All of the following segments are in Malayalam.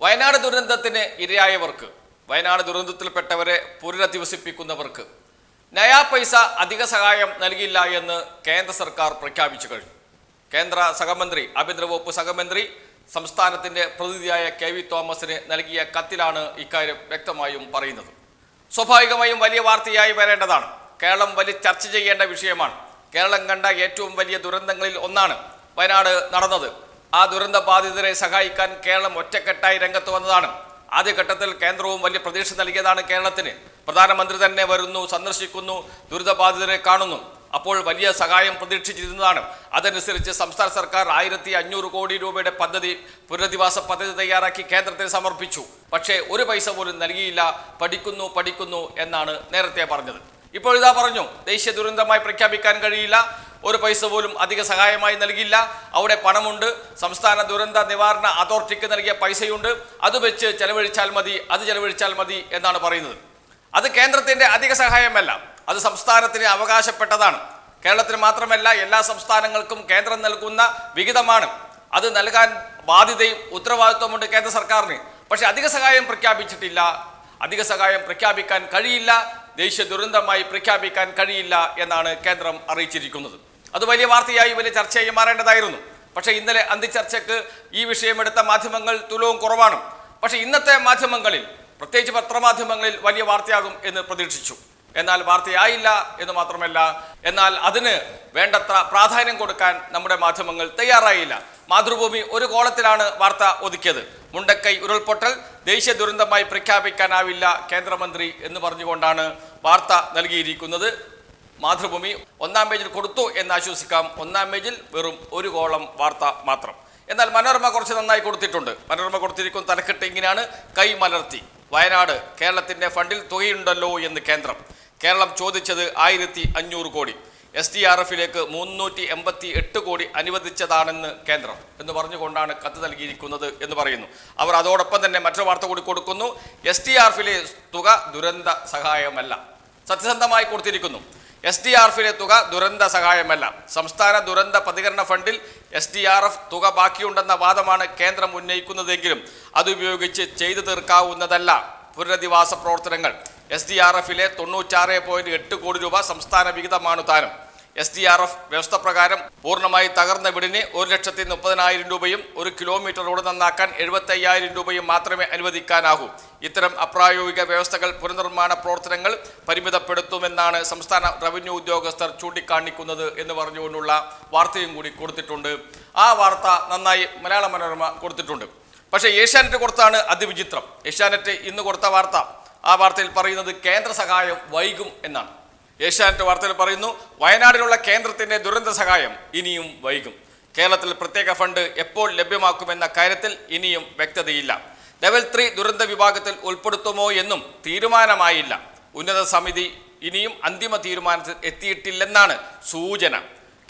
വയനാട് ദുരന്തത്തിന് ഇരയായവർക്ക് വയനാട് ദുരന്തത്തിൽപ്പെട്ടവരെ പുനരധിവസിപ്പിക്കുന്നവർക്ക് നയാ പൈസ അധിക സഹായം നൽകിയില്ല എന്ന് കേന്ദ്ര സർക്കാർ പ്രഖ്യാപിച്ചു കഴിഞ്ഞു. കേന്ദ്ര സഹമന്ത്രി ആഭ്യന്തര വകുപ്പ് സഹമന്ത്രി സംസ്ഥാനത്തിന്റെ പ്രതിനിധിയായ കെ വി തോമസിന് നൽകിയ കത്തിലാണ് ഇക്കാര്യം വ്യക്തമായും പറയുന്നത്. സ്വാഭാവികമായും വലിയ വാർത്തയായി വരേണ്ടതാണ്. കേരളം വലിയ ചർച്ച ചെയ്യേണ്ട വിഷയമാണ്. കേരളം കണ്ട ഏറ്റവും വലിയ ദുരന്തങ്ങളിൽ ഒന്നാണ് വയനാട് നടന്നത്. ആ ദുരന്ത ബാധിതരെ സഹായിക്കാൻ കേരളം ഒറ്റക്കെട്ടായി രംഗത്ത് വന്നതാണ്. ആദ്യഘട്ടത്തിൽ കേന്ദ്രവും വലിയ പ്രതീക്ഷ നൽകിയതാണ് കേരളത്തിന്. പ്രധാനമന്ത്രി തന്നെ വരുന്നു സന്ദർശിക്കുന്നു ദുരിതബാധിതരെ കാണുന്നു. അപ്പോൾ വലിയ സഹായം പ്രതീക്ഷിച്ചിരുന്നതാണ്. അതനുസരിച്ച് സംസ്ഥാന സർക്കാർ ആയിരത്തി അഞ്ഞൂറ് കോടി രൂപയുടെ പദ്ധതി പുനരധിവാസ പദ്ധതി തയ്യാറാക്കി കേന്ദ്രത്തിന് സമർപ്പിച്ചു. പക്ഷേ ഒരു പൈസ പോലും നൽകിയില്ല. പഠിക്കുന്നു പഠിക്കുന്നു എന്നാണ് നേരത്തെ പറഞ്ഞത്. ഇപ്പോൾ ഇതാ പറഞ്ഞു ദേശീയ ദുരന്തമായി പ്രഖ്യാപിക്കാൻ കഴിയില്ല. ഒരു പൈസ പോലും അധിക സഹായമായി നൽകിയില്ല. അവിടെ പണമുണ്ട്. സംസ്ഥാന ദുരന്ത നിവാരണ അതോറിറ്റിക്ക് നൽകിയ പൈസയുണ്ട്. അത് വെച്ച് ചെലവഴിച്ചാൽ മതി അത് ചെലവഴിച്ചാൽ മതി എന്നാണ് പറയുന്നത്. അത് കേന്ദ്രത്തിന്റെ അധിക സഹായമല്ല. അത് സംസ്ഥാനത്തിന് അവകാശപ്പെട്ടതാണ്. കേരളത്തിന് മാത്രമല്ല എല്ലാ സംസ്ഥാനങ്ങൾക്കും കേന്ദ്രം നൽകുന്ന വിഹിതമാണ്. അത് നൽകാൻ ബാധ്യതയും ഉത്തരവാദിത്വമുണ്ട് കേന്ദ്ര സർക്കാരിന്. പക്ഷെ അധിക സഹായം പ്രഖ്യാപിച്ചിട്ടില്ല. അധിക സഹായം പ്രഖ്യാപിക്കാൻ കഴിയില്ല. ദേശീയ ദുരന്തമായി പ്രഖ്യാപിക്കാൻ കഴിയില്ല എന്നാണ് കേന്ദ്രം അറിയിച്ചിരിക്കുന്നത്. അത് വലിയ വാർത്തയായി വലിയ ചർച്ചയായി മാറേണ്ടതായിരുന്നു. പക്ഷേ ഇന്നലെ അന്തിച്ചർച്ചയ്ക്ക് ഈ വിഷയമെടുത്ത മാധ്യമങ്ങൾ തുലവും കുറവാണ്. പക്ഷേ ഇന്നത്തെ മാധ്യമങ്ങളിൽ പ്രത്യേകിച്ച് പത്രമാധ്യമങ്ങളിൽ വലിയ വാർത്തയാകും എന്ന് പ്രതീക്ഷിച്ചു. എന്നാൽ വാർത്തയായില്ല എന്ന് മാത്രമല്ല എന്നാൽ അതിന് വേണ്ടത്ര പ്രാധാന്യം കൊടുക്കാൻ നമ്മുടെ മാധ്യമങ്ങൾ തയ്യാറായില്ല. മാതൃഭൂമി ഒരു കോളത്തിലാണ് വാർത്ത ഒതുക്കിയത്. മുണ്ടക്കൈ ഉരുൾപൊട്ടൽ ദേശീയ ദുരന്തമായി പ്രഖ്യാപിക്കാനാവില്ല കേന്ദ്രമന്ത്രി എന്ന് പറഞ്ഞുകൊണ്ടാണ് വാർത്ത നൽകിയിരിക്കുന്നത്. മാതൃഭൂമി ഒന്നാം പേജിൽ കൊടുത്തു എന്ന് ആശ്വസിക്കാം. ഒന്നാം പേജിൽ വെറും ഒരു കോളം വാർത്ത മാത്രം. എന്നാൽ മനോരമ കുറച്ച് നന്നായി കൊടുത്തിട്ടുണ്ട്. മനോരമ കൊടുത്തിരിക്കുന്ന തലക്കെട്ട് ഇങ്ങനെയാണ്. കൈ മലർത്തി. വയനാട് കേരളത്തിന്റെ ഫണ്ടിൽ തുകയുണ്ടല്ലോ എന്ന് കേന്ദ്രം. കേരളം ചോദിച്ചത് ആയിരത്തി അഞ്ഞൂറ് കോടി. എസ് ഡി ആർ എഫിലേക്ക് മുന്നൂറ്റി എൺപത്തി എട്ട് കോടി അനുവദിച്ചതാണെന്ന് കേന്ദ്രം എന്ന് പറഞ്ഞുകൊണ്ടാണ് കത്ത് നൽകിയിരിക്കുന്നത് എന്ന് പറയുന്നു. അവർ അതോടൊപ്പം തന്നെ മറ്റൊരു വാർത്ത കൂടി കൊടുക്കുന്നു. എസ് ഡി ആർ എഫിലെ തുക ദുരന്ത സഹായമല്ല. സത്യസന്ധമായി കൊടുത്തിരിക്കുന്നു. എസ് ഡി ആർ എഫിലെ തുക ദുരന്ത സഹായമല്ല. സംസ്ഥാന ദുരന്ത പ്രതികരണ ഫണ്ടിൽ എസ് ഡി ആർ എഫ് തുക ബാക്കിയുണ്ടെന്ന വാദമാണ് കേന്ദ്രം ഉന്നയിക്കുന്നതെങ്കിലും അതുപയോഗിച്ച് ചെയ്തു തീർക്കാവുന്നതല്ല. പുനരധിവാസ പ്രവർത്തനങ്ങൾ. എസ് ഡി ആർ എഫിലെ തൊണ്ണൂറ്റാറ് പോയിന്റ് എട്ട് കോടി രൂപ സംസ്ഥാന വിഹിതമാണ് താനും. എസ് ഡി ആർ എഫ് വ്യവസ്ഥ പ്രകാരം പൂർണമായി തകർന്ന വീടിന് ഒരു ലക്ഷത്തി മുപ്പതിനായിരം രൂപയും ഒരു കിലോമീറ്റർ റോഡ് നന്നാക്കാൻ എഴുപത്തി അയ്യായിരം രൂപയും മാത്രമേ അനുവദിക്കാനാകൂ. ഇത്തരം അപ്രായോഗിക വ്യവസ്ഥകൾ പുനർനിർമ്മാണ പ്രവർത്തനങ്ങൾ പരിമിതപ്പെടുത്തുമെന്നാണ് സംസ്ഥാന റവന്യൂ ഉദ്യോഗസ്ഥർ ചൂണ്ടിക്കാണിക്കുന്നത് എന്ന് പറഞ്ഞുകൊണ്ടുള്ള വാർത്തയും കൂടി കൊടുത്തിട്ടുണ്ട്. ആ വാർത്ത നന്നായി മലയാള മനോരമ കൊടുത്തിട്ടുണ്ട്. പക്ഷേ ഏഷ്യാനെറ്റ് കൊടുത്താണ് അതിവിചിത്രം. ഏഷ്യാനെറ്റ് ഇന്ന് കൊടുത്ത വാർത്ത. ആ വാർത്തയിൽ പറയുന്നത് കേന്ദ്ര സഹായം വൈകും എന്നാണ്. ഏഷ്യാനെറ്റ് വാർത്തയിൽ പറയുന്നു വയനാടിലുള്ള കേന്ദ്രത്തിന്റെ ദുരന്ത സഹായം ഇനിയും വൈകും. കേരളത്തിൽ പ്രത്യേക ഫണ്ട് എപ്പോൾ ലഭ്യമാക്കുമെന്ന കാര്യത്തിൽ ഇനിയും വ്യക്തതയില്ല. ലെവൽ ത്രീ ദുരന്ത വിഭാഗത്തിൽ ഉൾപ്പെടുത്തുമോ എന്നും തീരുമാനമായില്ല. ഉന്നത സമിതി ഇനിയും അന്തിമ തീരുമാനത്തിൽ എത്തിയിട്ടില്ലെന്നാണ് സൂചന.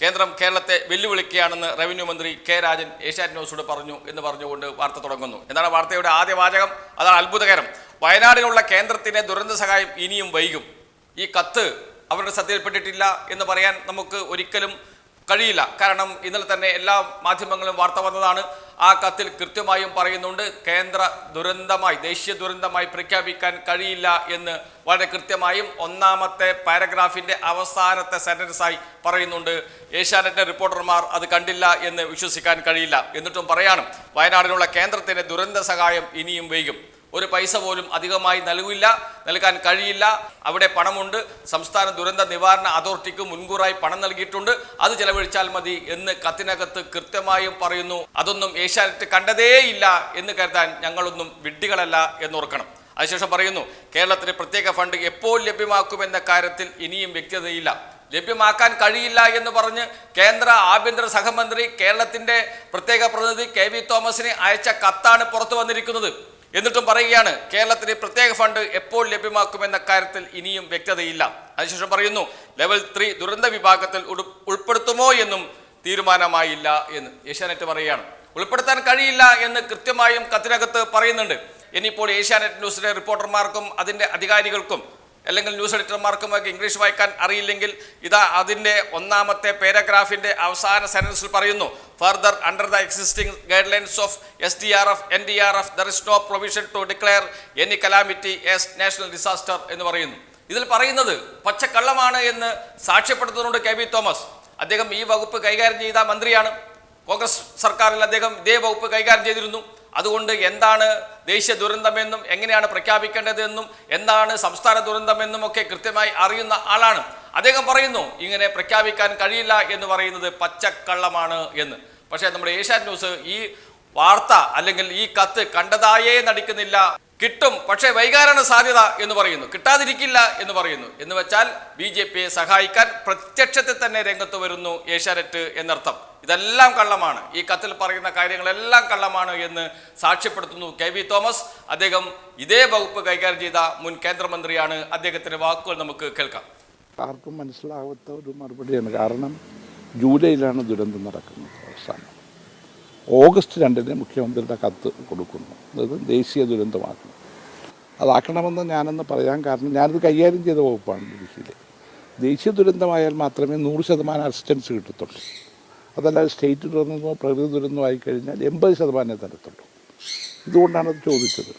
കേന്ദ്രം കേരളത്തെ വെല്ലുവിളിക്കുകയാണെന്ന് റവന്യൂ മന്ത്രി കെ രാജൻ ഏഷ്യാറ്റ് ന്യൂസോട് പറഞ്ഞു എന്ന് പറഞ്ഞുകൊണ്ട് വാർത്ത തുടങ്ങുന്നു. എന്നാണ് വാർത്തയുടെ ആദ്യ വാചകം? അതാണ് അത്ഭുതകരം. വയനാടിലുള്ള കേന്ദ്രത്തിന്റെ ദുരന്ത സഹായം ഇനിയും വൈകും. ഈ കത്ത് അവരുടെ ശ്രദ്ധയിൽപ്പെട്ടിട്ടില്ല എന്ന് പറയാൻ നമുക്ക് ഒരിക്കലും കഴിയില്ല. കാരണം ഇന്നലെ തന്നെ എല്ലാ മാധ്യമങ്ങളും വാർത്ത വന്നതാണ്. ആ കത്തിൽ കൃത്യമായും പറയുന്നുണ്ട് കേന്ദ്ര ദുരന്തമായി ദേശീയ ദുരന്തമായി പ്രഖ്യാപിക്കാൻ കഴിയില്ല എന്ന്. വളരെ കൃത്യമായും ഒന്നാമത്തെ പാരഗ്രാഫിന്റെ അവസാനത്തെ സെന്റൻസായി പറയുന്നുണ്ട്. ഏഷ്യാനെറ്റിന്റെ റിപ്പോർട്ടർമാർ അത് കണ്ടില്ല എന്ന് വിശ്വസിക്കാൻ കഴിയില്ല. എന്നിട്ടും പറയാണ് വയനാടിനുള്ള കേന്ദ്രത്തിന്റെ ദുരന്ത സഹായം ഇനിയും വൈകും. ഒരു പൈസ പോലും അധികമായി നൽകില്ല നൽകാൻ കഴിയില്ല. അവിടെ പണമുണ്ട്. സംസ്ഥാന ദുരന്ത നിവാരണ അതോറിറ്റിക്ക് മുൻകൂറായി പണം നൽകിയിട്ടുണ്ട്. അത് ചെലവഴിച്ചാൽ മതി എന്ന് കത്തിനകത്ത് കൃത്യമായും പറയുന്നു. അതൊന്നും ഏഷ്യാനെറ്റ് കണ്ടതേയില്ല എന്ന് കരുതാൻ ഞങ്ങളൊന്നും വിഡ്ഢികളല്ല എന്നോർക്കണം. അതിനുശേഷം പറയുന്നു കേരളത്തിന് പ്രത്യേക ഫണ്ട് എപ്പോൾ ലഭ്യമാക്കുമെന്ന കാര്യത്തിൽ ഇനിയും വ്യക്തതയില്ല. ലഭ്യമാക്കാൻ കഴിയില്ല എന്ന് പറഞ്ഞ് കേന്ദ്ര ആഭ്യന്തര സഹമന്ത്രി കേരളത്തിന്റെ പ്രത്യേക പ്രതിനിധി കെ വി തോമസിന് അയച്ച കത്താണ് പുറത്തു വന്നിരിക്കുന്നത്. എന്നിട്ടും പറയുകയാണ് കേരളത്തിന് പ്രത്യേക ഫണ്ട് എപ്പോൾ ലഭ്യമാക്കുമെന്ന കാര്യത്തിൽ ഇനിയും വ്യക്തതയില്ല. അതിനുശേഷം പറയുന്നു ലെവൽ ത്രീ ദുരന്ത വിഭാഗത്തിൽ ഉൾപ്പെടുത്തുമോ എന്നും തീരുമാനമായില്ല എന്ന്. ഏഷ്യാനെറ്റ് പറയുകയാണ് ഉൾപ്പെടുത്താൻ കഴിയില്ല എന്ന് കൃത്യമായും കത്തിനകത്ത് പറയുന്നുണ്ട്. ഇനിയിപ്പോൾ ഏഷ്യാനെറ്റ് ന്യൂസിലെ റിപ്പോർട്ടർമാർക്കും അതിന്റെ അധികാരികൾക്കും അല്ലെങ്കിൽ ന്യൂസ് എഡിറ്റർമാർക്കും ഒക്കെ ഇംഗ്ലീഷ് വായിക്കാൻ അറിയില്ലെങ്കിൽ ഇതാ അതിന്റെ ഒന്നാമത്തെ പാരഗ്രാഫിന്റെ അവസാന സെന്റൻസിൽ പറയുന്നു Further, under the existing guidelines of SDRF, NDRF, there is no provision to declare any calamity as national disaster എന്ന് പറയുന്നു. ഇതിൽ പറയുന്നത് പച്ചക്കള്ളമാണ് എന്ന് സാക്ഷ്യപ്പെടുത്തുന്നുണ്ട് കെ വി തോമസ്. അദ്ദേഹം ഈ വകുപ്പ് കൈകാര്യം ചെയ്ത മന്ത്രിയാണ്. കോൺഗ്രസ് സർക്കാരിൽ അദ്ദേഹം ഇതേ വകുപ്പ് കൈകാര്യം ചെയ്തിരുന്നു. അതുകൊണ്ട് എന്താണ് ദേശീയ ദുരന്തമെന്നും എങ്ങനെയാണ് പ്രഖ്യാപിക്കേണ്ടതെന്നും എന്താണ് സംസ്ഥാന ദുരന്തമെന്നും ഒക്കെ കൃത്യമായി അറിയുന്ന ആളാണ്. അദ്ദേഹം പറയുന്നു ഇങ്ങനെ പ്രഖ്യാപിക്കാൻ കഴിയില്ല എന്ന് പറയുന്നത് പച്ചക്കള്ളമാണ് എന്ന്. പക്ഷേ നമ്മുടെ ഏഷ്യാനെറ്റ് ന്യൂസ് ഈ വാർത്ത അല്ലെങ്കിൽ ഈ കത്ത് കണ്ടതായേ നടിക്കുന്നില്ല. കിട്ടും പക്ഷേ വൈകാരണ സാധ്യത എന്ന് പറയുന്നു. കിട്ടാതിരിക്കില്ല എന്ന് പറയുന്നു. എന്ന് വെച്ചാൽ ബി ജെ പിയെ സഹായിക്കാൻ പ്രത്യക്ഷത്തിൽ തന്നെ രംഗത്ത് വരുന്നു ഏഷ്യാനെറ്റ് എന്നർത്ഥം. ഇതെല്ലാം കള്ളമാണ്. ഈ കത്തിൽ പറയുന്ന കാര്യങ്ങളെല്ലാം കള്ളമാണ് എന്ന് സാക്ഷ്യപ്പെടുത്തുന്നു കെ വി തോമസ്. അദ്ദേഹം ഇതേ വകുപ്പ് കൈകാര്യം ചെയ്ത മുൻ കേന്ദ്രമന്ത്രിയാണ്. അദ്ദേഹത്തിന്റെ വാക്കുകൾ നമുക്ക് കേൾക്കാം. ആർക്കും മനസ്സിലാവാത്ത ഒരു മറുപടിയാണ്. കാരണം ജൂലൈയിലാണ് ദുരന്തം നടക്കുന്നത് അവസാനം. ഓഗസ്റ്റ് രണ്ടിന് മുഖ്യമന്ത്രിയുടെ കത്ത് കൊടുക്കുന്നു. അതായത് ദേശീയ ദുരന്തമാക്കുന്നു അതാക്കണമെന്ന് ഞാനെന്ന് പറയാൻ കാരണം ഞാനത് കൈകാര്യം ചെയ്ത വകുപ്പാണ് ഡൽഹിയിൽ ദേശീയ ദുരന്തമായാൽ മാത്രമേ നൂറ് ശതമാനം അസിസ്റ്റൻസ് കിട്ടത്തുള്ളൂ. അതല്ലാതെ സ്റ്റേറ്റ് ദുരന്തമോ പ്രകൃതി ദുരന്തമോ ആയിക്കഴിഞ്ഞാൽ എൺപത് ശതമാനമേ തരത്തുള്ളൂ. ഇതുകൊണ്ടാണ് അത് ചോദിച്ചത്.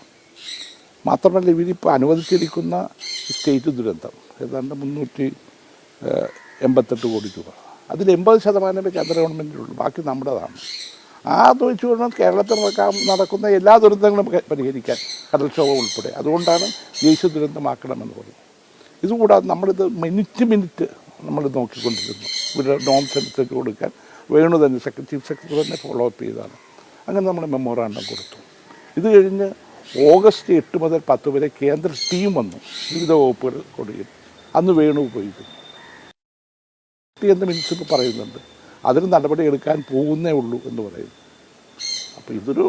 മാത്രമല്ല ഇവരിപ്പോൾ അനുവദിച്ചിരിക്കുന്ന സ്റ്റേറ്റ് ദുരന്തം ഏതാണ്ട് മുന്നൂറ്റി എൺപത്തെട്ട് കോടി രൂപ. അതിൽ എൺപത് ശതമാനമേ കേന്ദ്ര ഗവൺമെന്റിനുള്ളൂ ബാക്കി നമ്മുടേതാണ്. ആ അത് വെച്ചുകൊണ്ട് കേരളത്തിൽ നടക്കാൻ നടക്കുന്ന എല്ലാ ദുരന്തങ്ങളും പരിഹരിക്കാൻ കടൽക്ഷോഭം ഉൾപ്പെടെ. അതുകൊണ്ടാണ് ദേശീയ ദുരന്തമാക്കണമെന്ന് പറയുന്നത്. ഇതുകൂടാതെ നമ്മളിത് മിനിറ്റ് മിനിറ്റ് നമ്മൾ നോക്കിക്കൊണ്ടിരുന്നു. ഇവിടെ നോംസ് അനുസരിച്ച് കൊടുക്കാൻ വേണു തന്നെ സെക്രട്ടറി ചീഫ് സെക്രട്ടറി തന്നെ ഫോളോ അപ്പ് ചെയ്താണ് അങ്ങനെ നമ്മൾ മെമ്മോറാണ്ടം കൊടുത്തു. ഇത് കഴിഞ്ഞ് ഓഗസ്റ്റ് എട്ട് മുതൽ പത്ത് വരെ കേന്ദ്ര ടീം വന്നു. വിവിധ വകുപ്പുകൾ കൊടുക്കും അന്ന് വേണു പോയിട്ട് എന്ന് മിനിറ്റ്സ് പറയുന്നുണ്ട്. അതിന് നടപടി എടുക്കാൻ പോകുന്നേ ഉള്ളൂ എന്ന് പറയുന്നു. അപ്പോൾ ഇതൊരു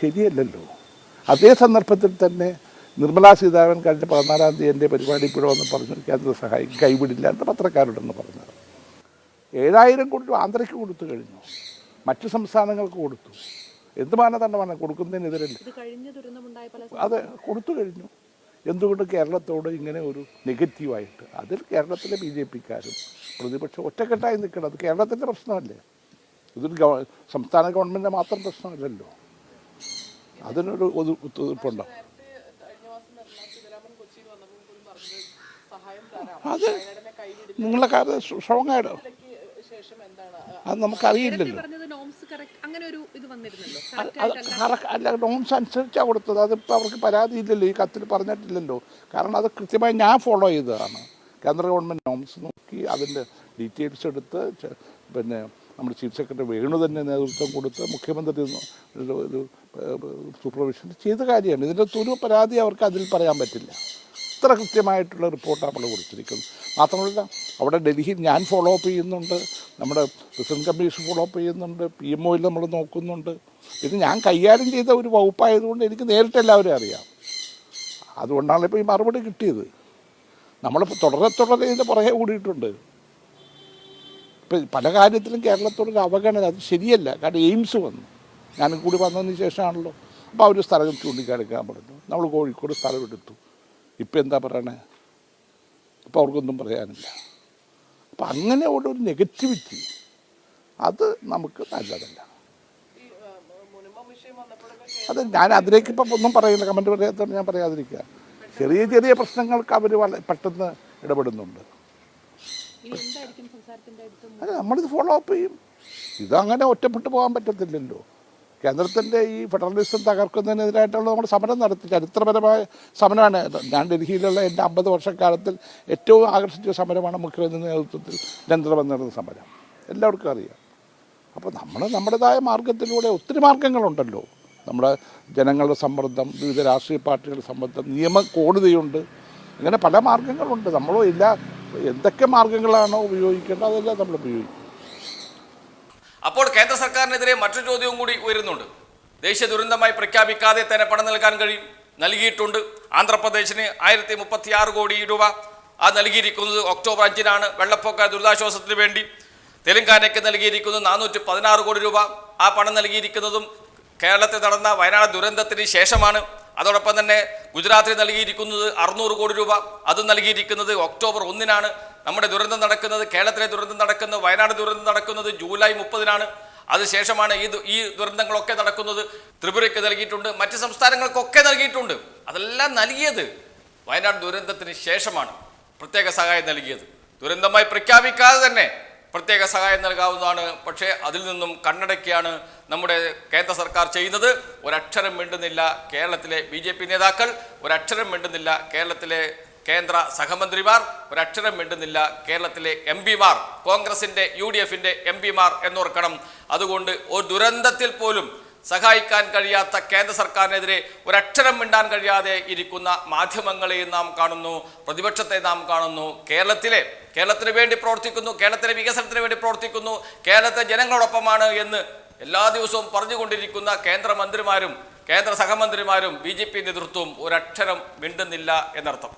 ശരിയല്ലല്ലോ. അതേ സന്ദർഭത്തിൽ തന്നെ നിർമ്മലാ സീതാരാമൻ കഴിഞ്ഞ പതിനാലാം തീയതി എന്റെ പരിപാടി ഇവിടെ വന്ന് പറഞ്ഞു കേന്ദ്ര സഹായം കൈവിടില്ല എന്ന് പത്രക്കാരോടെന്ന് പറഞ്ഞത്. ഏഴായിരം കോടി ആന്ധ്രയ്ക്ക് കൊടുത്തു കഴിഞ്ഞു. മറ്റു സംസ്ഥാനങ്ങൾക്ക് കൊടുത്തു. എന്ത് മാനദണ്ഡമാണ് കൊടുക്കുന്നതിനെതിരല്ല? അത് കൊടുത്തു കഴിഞ്ഞു. എന്തുകൊണ്ട് കേരളത്തോട് ഇങ്ങനെ ഒരു നെഗറ്റീവായിട്ട്? അതിൽ കേരളത്തിലെ ബി ജെ പിക്കാരും പ്രതിപക്ഷം ഒറ്റക്കെട്ടായി നിൽക്കണം. അത് കേരളത്തിന്റെ പ്രശ്നമല്ലേ? ഇതൊരു ഗവ സംസ്ഥാന ഗവൺമെന്റിന്റെ മാത്രം പ്രശ്നമല്ലല്ലോ. അതിനൊരു ഒതുപ്പുണ്ടോ ഒത്തുതീർപ്പുണ്ടോ? അത് നിങ്ങളെ കാര്യം സ്ട്രോങ് ആയിട്ട് അത് നമുക്കറിയില്ലല്ലോ. അല്ല നോംസ് അനുസരിച്ചാണ് കൊടുത്തത്. അതിപ്പോൾ അവർക്ക് പരാതിയില്ലല്ലോ ഈ കത്തിൽ പറഞ്ഞിട്ടില്ലല്ലോ. കാരണം അത് കൃത്യമായി ഞാൻ ഫോളോ ചെയ്തതാണ്. കേന്ദ്ര ഗവൺമെന്റ് നോംസ് നോക്കി അതിന്റെ ഡീറ്റെയിൽസ് എടുത്ത് പിന്നെ നമ്മുടെ ചീഫ് സെക്രട്ടറി വേണു തന്നെ നേതൃത്വം കൊടുത്ത് മുഖ്യമന്ത്രി ഒരു സൂപ്പർവിഷൻ ചെയ്ത കാര്യമാണ്. ഇതിന്റെ ഒരു പരാതി അവർക്ക് അതിൽ പറയാൻ പറ്റില്ല. ഇത്ര കൃത്യമായിട്ടുള്ള റിപ്പോർട്ടാണ് നമ്മൾ കൊടുത്തിരിക്കുന്നത് മാത്രമല്ല അവിടെ ഡൽഹിയിൽ ഞാൻ ഫോളോ അപ്പ് ചെയ്യുന്നുണ്ട്. നമ്മുടെ പ്രസിഡന്റ് കമ്മീഷൻ ഫോളോ അപ്പ് ചെയ്യുന്നുണ്ട്. പി എം ഒയിൽ നമ്മൾ നോക്കുന്നുണ്ട്. ഇത് ഞാൻ കൈകാര്യം ചെയ്ത ഒരു വകുപ്പായതുകൊണ്ട് എനിക്ക് നേരിട്ട് എല്ലാവരും അറിയാം. അതുകൊണ്ടാണ് ഇപ്പോൾ ഈ മറുപടി കിട്ടിയത്. നമ്മളിപ്പോൾ തുടരെ തുടരെ ഇതിന്റെ പുറകെ കൂടിയിട്ടുണ്ട്. ഇപ്പം പല കാര്യത്തിലും കേരളത്തോടൊരു അവഗണന അത് ശരിയല്ല. കാരണം എയിംസ് വന്നു. ഞാനും കൂടി വന്നതിന് ശേഷമാണല്ലോ. അപ്പോൾ അവർ സ്ഥലം ചൂണ്ടിക്കാണിക്കാൻ പറഞ്ഞു. നമ്മൾ കോഴിക്കോട് സ്ഥലം എടുത്തു. ഇപ്പം എന്താ പറയണേ? ഇപ്പോൾ അവർക്കൊന്നും പറയാനില്ല. അപ്പം അങ്ങനെ ഉള്ള ഒരു നെഗറ്റിവിറ്റി അത് നമുക്ക് നല്ലതല്ല. അത് ഞാൻ അതിലേക്ക് ഇപ്പം ഒന്നും പറയുന്നില്ല കമന്റ് പറയാത്തതുകൊണ്ട് ഞാൻ പറയാതിരിക്കുക. ചെറിയ ചെറിയ പ്രശ്നങ്ങൾക്ക് അവർ വളരെ പെട്ടെന്ന് ഇടപെടുന്നുണ്ട്. അല്ല നമ്മളിത് ഫോളോ അപ്പ് ചെയ്യും. ഇതങ്ങനെ ഒറ്റപ്പെട്ടു പോകാൻ പറ്റത്തില്ലല്ലോ. കേന്ദ്രത്തിന്റെ ഈ ഫെഡറലിസം തകർക്കുന്നതിനെതിരായിട്ടുള്ള നമ്മൾ സമരം നടത്തി ചരിത്രപരമായ സമരമാണ്. ഞാൻ ഡൽഹിയിലുള്ള എന്റെ അമ്പത് വർഷക്കാലത്തിൽ ഏറ്റവും ആകർഷിച്ച സമരമാണ് മുഖ്യമന്ത്രി നേതൃത്വത്തിൽ രംഗത്ത് നടന്ന സമരം. എല്ലാവർക്കും അറിയാം. അപ്പോൾ നമ്മൾ നമ്മുടേതായ മാർഗത്തിലൂടെ ഒത്തിരി മാർഗങ്ങളുണ്ടല്ലോ നമ്മുടെ ജനങ്ങളുടെ സമ്മർദ്ദം വിവിധ രാഷ്ട്രീയ പാർട്ടികളുടെ സമ്മർദ്ദം നിയമ കോടതിയുണ്ട്. അങ്ങനെ പല മാർഗങ്ങളുണ്ട് നമ്മളോ ഇല്ല എന്തൊക്കെ മാർഗങ്ങളാണോ ഉപയോഗിക്കേണ്ടത് അതെല്ലാം നമ്മൾ ഉപയോഗിക്കും. അപ്പോൾ കേന്ദ്ര സർക്കാരിനെതിരെ മറ്റൊരു ചോദ്യവും കൂടി ഉയരുന്നുണ്ട്. ദേശീയ ദുരന്തമായി പ്രഖ്യാപിക്കാതെ തന്നെ പണം നൽകാൻ കഴിയും. നൽകിയിട്ടുണ്ട്. ആന്ധ്രാപ്രദേശിന് ആയിരത്തി മുപ്പത്തി ആറ് കോടി രൂപ. ആ നൽകിയിരിക്കുന്നത് ഒക്ടോബർ അഞ്ചിനാണ്. വെള്ളപ്പൊക്ക ദുരിതാശ്വാസത്തിന് വേണ്ടി തെലങ്കാനയ്ക്ക് നൽകിയിരിക്കുന്നത് നാനൂറ്റി പതിനാറ് കോടി രൂപ. ആ പണം നൽകിയിരിക്കുന്നതും കേരളത്തിൽ നടന്ന വയനാട് ദുരന്തത്തിന് ശേഷമാണ്. അതോടൊപ്പം തന്നെ ഗുജറാത്തിൽ നൽകിയിരിക്കുന്നത് അറുന്നൂറ് കോടി രൂപ. അത് നൽകിയിരിക്കുന്നത് ഒക്ടോബർ ഒന്നിനാണ്. നമ്മുടെ ദുരന്തം നടക്കുന്നത് കേരളത്തിലെ ദുരന്തം നടക്കുന്നത് വയനാട് ദുരന്തം നടക്കുന്നത് ജൂലൈ മുപ്പതിനാണ്. അതിനുശേഷമാണ് ഈ ഈ ദുരന്തങ്ങളൊക്കെ നടക്കുന്നത്. ത്രിപുരയ്ക്ക് നൽകിയിട്ടുണ്ട്. മറ്റ് സംസ്ഥാനങ്ങൾക്കൊക്കെ നൽകിയിട്ടുണ്ട്. അതെല്ലാം നൽകിയത് വയനാട് ദുരന്തത്തിന് ശേഷമാണ്. പ്രത്യേക സഹായം നൽകിയത്. ദുരന്തമായി പ്രഖ്യാപിക്കാതെ തന്നെ പ്രത്യേക സഹായം നൽകാവുന്നതാണ്. പക്ഷേ അതിൽ നിന്നും കണ്ണടയ്ക്കാണ് നമ്മുടെ കേന്ദ്ര സർക്കാർ ചെയ്യുന്നത്. ഒരക്ഷരം മിണ്ടുന്നില്ല കേരളത്തിലെ ബി ജെ പി നേതാക്കൾ. ഒരക്ഷരം മിണ്ടുന്നില്ല കേരളത്തിലെ കേന്ദ്ര സഹമന്ത്രിമാർ. ഒരക്ഷരം മിണ്ടുന്നില്ല കേരളത്തിലെ എം പിമാർ. കോൺഗ്രസിന്റെ യു ഡി എഫിന്റെ എം പിമാർ എന്നോർക്കണം. അതുകൊണ്ട് ഒരു ദുരന്തത്തിൽ പോലും സഹായിക്കാൻ കഴിയാത്ത കേന്ദ്ര സർക്കാരിനെതിരെ ഒരക്ഷരം മിണ്ടാൻ കഴിയാതെ ഇരിക്കുന്ന മാധ്യമങ്ങളെയും നാം കാണുന്നു പ്രതിപക്ഷത്തെ നാം കാണുന്നു. കേരളത്തിലെ കേരളത്തിന് വേണ്ടി പ്രവർത്തിക്കുന്നു കേരളത്തിലെ വികസനത്തിന് വേണ്ടി പ്രവർത്തിക്കുന്നു കേരളത്തെ ജനങ്ങളോടൊപ്പമാണ് എന്ന് എല്ലാ ദിവസവും പറഞ്ഞുകൊണ്ടിരിക്കുന്ന കേന്ദ്രമന്ത്രിമാരും കേന്ദ്ര സഹമന്ത്രിമാരും ബി ജെ പി നേതൃത്വവും ഒരക്ഷരം മിണ്ടുന്നില്ല എന്നർത്ഥം.